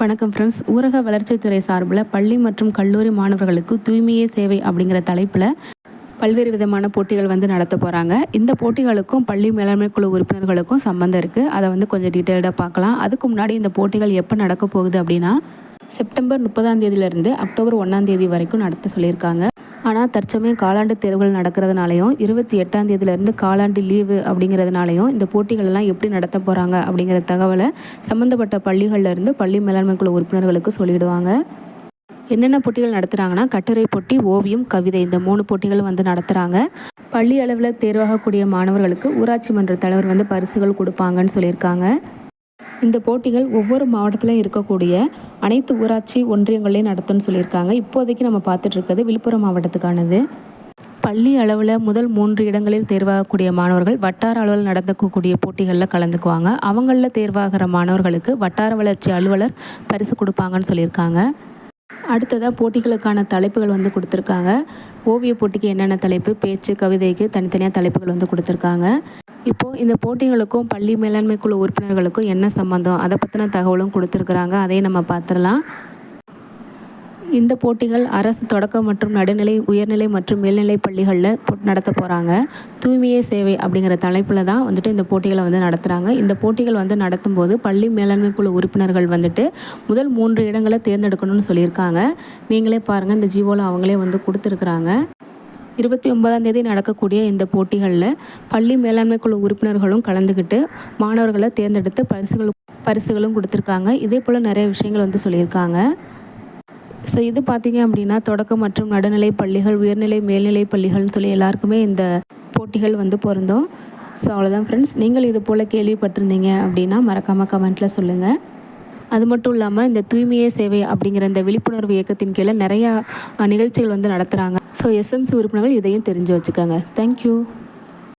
வணக்கம் ஃப்ரெண்ட்ஸ் ஊரக வளர்ச்சித்துறை சார்பில் பள்ளி மற்றும் கல்லூரி மாணவர்களுக்கு தூய்மையே சேவை அப்படிங்கிற தலைப்பில் பல்வேறு விதமான போட்டிகள் வந்து நடத்த போகிறாங்க இந்த போட்டிகளுக்கும் பள்ளி மேலாண்மை குழு உறுப்பினர்களுக்கும் சம்மந்தம் இருக்குது அதை வந்து கொஞ்சம் டீட்டெயில்டாக பார்க்கலாம். அதுக்கு முன்னாடி இந்த போட்டிகள் எப்போ நடக்க போகுது அப்படின்னா செப்டம்பர் முப்பதாம் தேதியிலேருந்து அக்டோபர் ஒன்றாம் தேதி வரைக்கும் நடத்த சொல்லியிருக்காங்க. ஆனால் தற்சமயம் காலாண்டு தேர்வுகள் நடக்கிறதுனாலையும் இருபத்தி எட்டாம் தேதியிலேருந்து காலாண்டு லீவு அப்படிங்கிறதுனாலையும் இந்த போட்டிகளெல்லாம் எப்படி நடத்த போகிறாங்க அப்படிங்கிற தகவலை சம்மந்தப்பட்ட பள்ளிகள்லேருந்து பள்ளி மேலாண்மை குழு உறுப்பினர்களுக்கு சொல்லிவிடுவாங்க என்னென்ன போட்டிகள் நடத்துகிறாங்கன்னா கட்டுரை போட்டி ஓவியம் கவிதை இந்த மூணு போட்டிகள் வந்து நடத்துகிறாங்க பள்ளி அளவில் தேர்வாகக்கூடிய மாணவர்களுக்கு ஊராட்சி மன்ற தலைவர் வந்து பரிசுகள் கொடுப்பாங்கன்னு சொல்லியிருக்காங்க. இந்த போட்டிகள் ஒவ்வொரு மாவட்டத்திலும் இருக்கக்கூடிய அனைத்து ஊராட்சி ஒன்றியங்களையும் நடத்தும்னு சொல்லியிருக்காங்க. இப்போதைக்கு நம்ம பார்த்துட்டு இருக்கிறது விழுப்புரம் மாவட்டத்துக்கானது. பள்ளி அளவில் முதல் மூன்று இடங்களில் தேர்வாகக்கூடிய மாணவர்கள் வட்டார அளவில் நடந்துக்கக்கூடிய போட்டிகளில் கலந்துக்குவாங்க. அவங்களில் தேர்வாகிற மாணவர்களுக்கு வட்டார வளர்ச்சி அலுவலர் பரிசு கொடுப்பாங்கன்னு சொல்லியிருக்காங்க. அடுத்ததாக போட்டிகளுக்கான தலைப்புகள் வந்து கொடுத்துருக்காங்க. ஓவிய போட்டிக்கு என்னென்ன தலைப்பு? பேச்சு கவிதைக்கு தனித்தனியாக தலைப்புகள் வந்து கொடுத்துருக்காங்க. இப்போது இந்த போட்டிகளுக்கும் பள்ளி மேலாண்மை குழு உறுப்பினர்களுக்கும் என்ன சம்மந்தம் அதை பற்றின தகவலும் கொடுத்துருக்குறாங்க. அதையும் நம்ம பார்த்துடலாம். இந்த போட்டிகள் அரசு தொடக்க மற்றும் நடுநிலை உயர்நிலை மற்றும் மேல்நிலை பள்ளிகளில் நடத்த போகிறாங்க தூய்மையே சேவை அப்படிங்கிற தலைப்பில் தான் வந்துட்டு இந்த போட்டிகளை வந்து நடத்துகிறாங்க இந்த போட்டிகள் வந்து நடத்தும் போது பள்ளி மேலாண்மை குழு உறுப்பினர்கள் வந்துட்டு முதல் மூன்று இடங்களை தேர்ந்தெடுக்கணும்னு சொல்லியிருக்காங்க. நீங்களே பாருங்கள் இந்த ஜீவோவில் அவங்களே வந்து கொடுத்துருக்குறாங்க. இருபத்தி ஒன்பதாம் தேதி நடக்கக்கூடிய இந்த போட்டிகளில் பள்ளி மேலாண்மை குழு உறுப்பினர்களும் கலந்துக்கிட்டு மாணவர்களை தேர்ந்தெடுத்து பரிசுகள் பரிசுகளும் கொடுத்துருக்காங்க. இதே போல் நிறைய விஷயங்கள் வந்து சொல்லியிருக்காங்க. ஸோ இது பார்த்தீங்க அப்படின்னா தொடக்க மற்றும் நடுநிலை பள்ளிகள் உயர்நிலை மேல்நிலை பள்ளிகள்னு சொல்லி எல்லாருக்குமே இந்த போட்டிகள் வந்து பொருந்தும். ஸோ அவ்வளோதான் ஃப்ரெண்ட்ஸ் நீங்கள் இது போல் கேள்விப்பட்டிருந்தீங்க அப்படின்னா மறக்காமல் கமெண்ட்டில் சொல்லுங்கள் அது மட்டும் இல்லாமல் இந்த தூய்மையே சேவை அப்படிங்கிற இந்த விழிப்புணர்வு இயக்கத்தின் கீழே நிறையா நிகழ்ச்சிகள் வந்து நடத்துகிறாங்க ஸோ எஸ்எம்சி உறுப்பினர்கள் இதையும் தெரிஞ்சு வச்சுக்கோங்க. தேங்க்யூ